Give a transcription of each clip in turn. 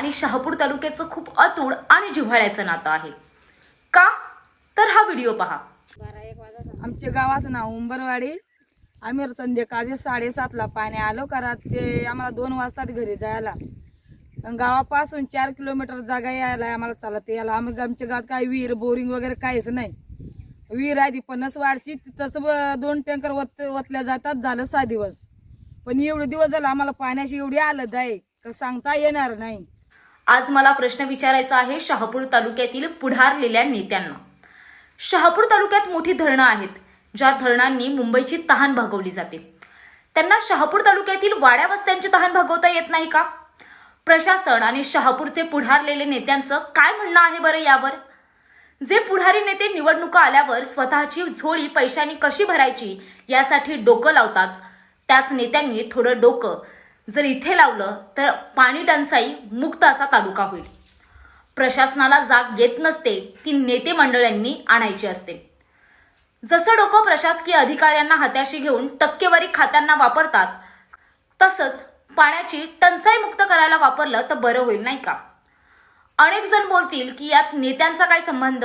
आणि शहापूर तालुक्याचं खूप अतूड आणि जिव्हाळ्याचं नातं आहे. का? तर हा व्हिडिओ पहा. आमच्या गावाचं नाव उंबरवाडी. आम्ही संध्याकाळचे साडेसातला पाणी आलो का रातचे आम्हाला दोन वाजतात घरी जायला. गावापासून चार किलोमीटर जागा यायला आम्हाला चालत यायला. आम्ही आमच्या गावात काय विहीर बोरिंग वगैरे काहीच नाही. विहीर आहे ती पन्नास वाढची तिथंच दोन टँकर वत वतल्या जातात झालं सहा दिवस. पण एवढे दिवस झालं आम्हाला पाण्याची एवढी आलत आहे का सांगता येणार नाही. आज मला प्रश्न विचारायचा आहे शहापूर तालुक्यातील पुढारलेल्या नेत्यांना. शहापूर तालुक्यात मोठी धरणं आहेत ज्या धरणांनी मुंबईची तहान भागवली जाते. त्यांना शहापूर तालुक्यातील वाड्या वस्त्यांची तहान भागवता येत नाही का? प्रशासन आणि शहापूरचे पुढारलेले नेत्यांचं काय म्हणणं आहे बरं यावर? जे पुढारी नेते निवडणुका आल्यावर स्वतःची झोळी पैशांनी कशी भरायची यासाठी डोकं लावतात त्याच नेत्यांनी थोडं डोकं जर इथे लावलं तर पाणी टंचाई मुक्त असा तालुका होईल. प्रशासनाला जाग येत नसते ती नेते मंडळांनी आणायची असते. जसं डोकं प्रशासकीय अधिकाऱ्यांना हात्याशी घेऊन टक्केवारी खात्यांना वापरतात तसंच पाण्याची टंचाई मुक्त करायला वापरलं तर बरं होईल नाही का? अनेक जण बोलतील की यात नेत्यांचा काय संबंध?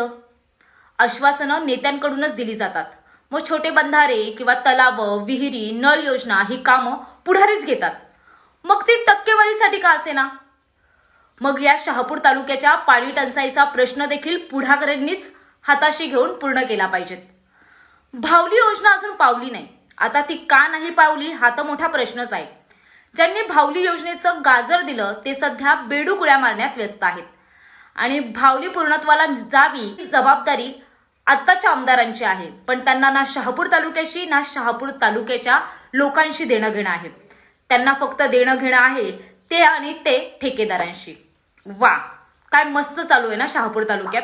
आश्वासनं नेत्यांकडूनच दिली जातात. मग छोटे बंधारे किंवा तलाव विहिरी नळ योजना ही कामं पुढारीच घेतात. मग ती टक्केवारीसाठी का असेना? मग या शहापूर तालुक्याच्या पाणी टंचाईचा प्रश्न देखील पुढाकऱ्यांनीच हाताशी घेऊन पूर्ण केला पाहिजेत. भावली योजना अजून पावली नाही. आता ती का नाही पावली हा तर मोठा प्रश्नच आहे. ज्यांनी भावली योजनेचं गाजर दिलं ते सध्या बेडूकुळ्या मारण्यात व्यस्त आहेत. आणि भावली पूर्णत्वाला जावी ही जबाबदारी आत्ताच्या आमदारांची आहे. पण त्यांना ना शहापूर तालुक्याशी ना शहापूर तालुक्याच्या लोकांशी देणं घेणं आहे. त्यांना फक्त देणं घेणं आहे ते आणि ते ठेकेदारांशी. वा काय मस्त चालू आहे ना शहापूर तालुक्यात?